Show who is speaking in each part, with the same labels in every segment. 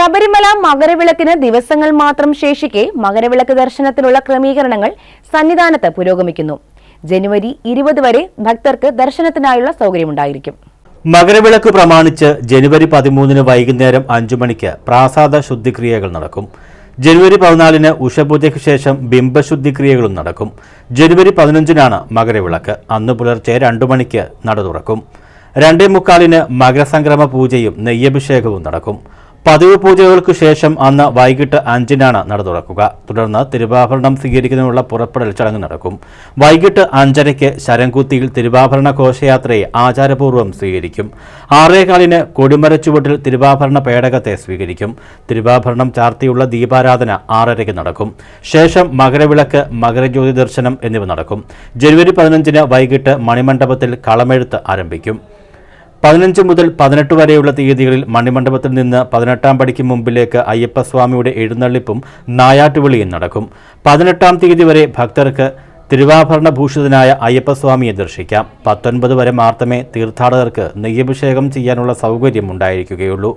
Speaker 1: ശബരിമല മകരവിളക്കിന് ദിവസങ്ങൾ മാത്രം ശേഷിക്കെ മകരവിളക്ക് ദർശനത്തിനുള്ള ക്രമീകരണങ്ങൾ സന്നിധാനത്ത് പുരോഗമിക്കുന്നു. ജനുവരി ഇരുപത് വരെ ഭക്തർക്ക് ദർശനത്തിനായുള്ള സൗകര്യമുണ്ടായിരിക്കും.
Speaker 2: മകരവിളക്ക് പ്രമാണിച്ച് ജനുവരി പതിമൂന്നിന് വൈകുന്നേരം അഞ്ചു മണിക്ക് പ്രാസാദ ശുദ്ധിക്രിയകൾ നടക്കും. ജനുവരി പതിനാലിന് ഉഷപൂജയ്ക്ക് ശേഷം ബിംബശുദ്ധിക്രിയകളും നടക്കും. ജനുവരി പതിനഞ്ചിനാണ് മകരവിളക്ക്. അന്ന് പുലർച്ചെ രണ്ടു മണിക്ക് നട തുറക്കും. രണ്ടേ മുക്കാലിന് മകരസംക്രമ പൂജയും നെയ്യഭിഷേകവും നടക്കും. പതിവ് പൂജകൾക്ക് ശേഷം അന്ന് വൈകിട്ട് അഞ്ചിനാണ് നട തുറക്കുക. തുടർന്ന് തിരുവാഭരണം സ്വീകരിക്കുന്നതിനുള്ള പുറപ്പെടൽ ചടങ്ങ് നടക്കും. വൈകിട്ട് അഞ്ചരയ്ക്ക് ശരംകുത്തിയിൽ തിരുവാഭരണ ഘോഷയാത്രയെ ആചാരപൂർവം സ്വീകരിക്കും. ആറേകാലിന് കൊടിമരച്ചുവട്ടിൽ തിരുവാഭരണ പേടകത്തെ സ്വീകരിക്കും. തിരുവാഭരണം ചാർത്തിയുള്ള ദീപാരാധന ആറരയ്ക്ക് നടക്കും. ശേഷം മകരവിളക്ക് മകരജ്യോതി ദർശനം എന്നിവ നടക്കും. ജനുവരി പതിനഞ്ചിന് വൈകിട്ട് മണിമണ്ഡപത്തിൽ കളമെഴുത്ത് ആരംഭിക്കും. പതിനഞ്ച് മുതൽ പതിനെട്ട് വരെയുള്ള തീയതികളിൽ മണിമണ്ഡപത്തിൽ നിന്ന് പതിനെട്ടാം പടിക്ക് മുമ്പിലേക്ക് അയ്യപ്പസ്വാമിയുടെ എഴുന്നള്ളിപ്പും നായാട്ടുവിളിയും നടക്കും. പതിനെട്ടാം തീയതി വരെ ഭക്തർക്ക് തിരുവാഭരണ ഭൂഷിതനായ അയ്യപ്പസ്വാമിയെ ദർശിക്കാം. പത്തൊൻപത് വരെ മാത്രമേ തീർത്ഥാടകർക്ക് നെയ്യഭിഷേകം ചെയ്യാനുള്ള സൗകര്യം ഉണ്ടായിരിക്കുകയുള്ളൂ.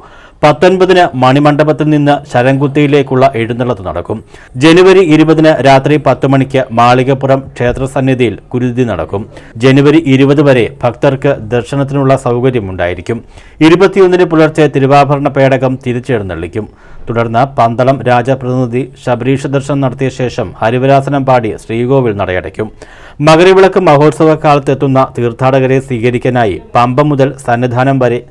Speaker 2: പത്തൊൻപതിന് മണിമണ്ഡപത്തിൽ നിന്ന് ശരംകുത്തിയിലേക്കുള്ള എഴുന്നള്ളത്ത് നടക്കും. ജനുവരി ഇരുപതിന് രാത്രി പത്ത് മണിക്ക് മാളികപ്പുറം ക്ഷേത്രസന്നിധിയിൽ കുരുതി നടക്കും. ജനുവരി ഇരുപത് വരെ ഭക്തർക്ക് ദർശനത്തിനുള്ള സൗകര്യമുണ്ടായിരിക്കും ഇരുപത്തിയൊന്നിന് പുലർച്ചെ തിരുവാഭരണ പേടകം തിരിച്ചെഴുന്നള്ളിക്കും. തുടർന്ന് പന്തളം രാജപ്രതിനിധി ശബരീഷ ദർശനം നടത്തിയ ശേഷം ഹരിവരാസനം പാടി ശ്രീകോവിൽ നടയടയ്ക്കും മകരവിളക്ക് മഹോത്സവ കാലത്തെത്തുന്ന തീർത്ഥാടകരെ സ്വീകരിക്കാനായി പമ്പ മുതൽ സന്നിധാനം വരെ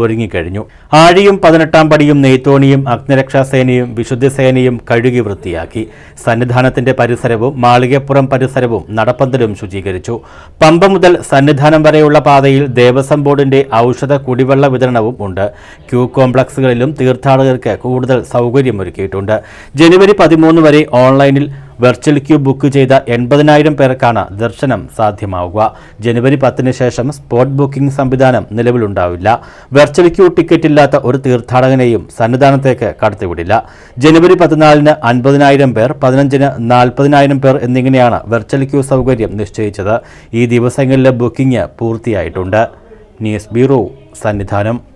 Speaker 2: ഒരുങ്ങിക്കഴിഞ്ഞു. ആഴിയും പതിനെട്ടാം പടിയും നെയ്ത്തോണിയും അഗ്നിരക്ഷാസേനയും വിശുദ്ധസേനയും കഴുകി വൃത്തിയാക്കി. സന്നിധാനത്തിന്റെ പരിസരവും മാളികപ്പുറം പരിസരവും നടപ്പന്തലും ശുചീകരിച്ചു. പമ്പ മുതൽ സന്നിധാനം വരെയുള്ള പാതയിൽ ദേവസ്വം ബോർഡിന്റെ ഔഷധ കുടിവെള്ള വിതരണവും ഉണ്ട്. ക്യൂ കോംപ്ലക്സുകളിലും തീർത്ഥാടകർക്ക് കൂടുതൽ സൗകര്യമൊരുക്കിയിട്ടുണ്ട്. ജനുവരി പതിമൂന്ന് വരെ ഓൺലൈനിൽ വെർച്വൽ ക്യൂ ബുക്ക് ചെയ്ത എൺപതിനായിരം പേർക്കാണ് ദർശനം സാധ്യമാവുക. ജനുവരി പത്തിന് ശേഷം സ്പോട്ട് ബുക്കിംഗ് സംവിധാനം നിലവിലുണ്ടാവില്ല. വെർച്വൽ ക്യൂ ടിക്കറ്റ് ഇല്ലാത്ത ഒരു തീർത്ഥാടകനെയും സന്നിധാനത്തേക്ക് കടത്തിവിടില്ല. ജനുവരി പതിനാലിന് അൻപതിനായിരം പേർ പതിനഞ്ചിന് നാൽപ്പതിനായിരം പേർ എന്നിങ്ങനെയാണ് വെർച്വൽ ക്യൂ സൗകര്യം നിശ്ചയിച്ചത്. ഈ ദിവസങ്ങളിലെ ബുക്കിംഗ് പൂർത്തിയായിട്ടുണ്ട്. News bureau Sannidhanam.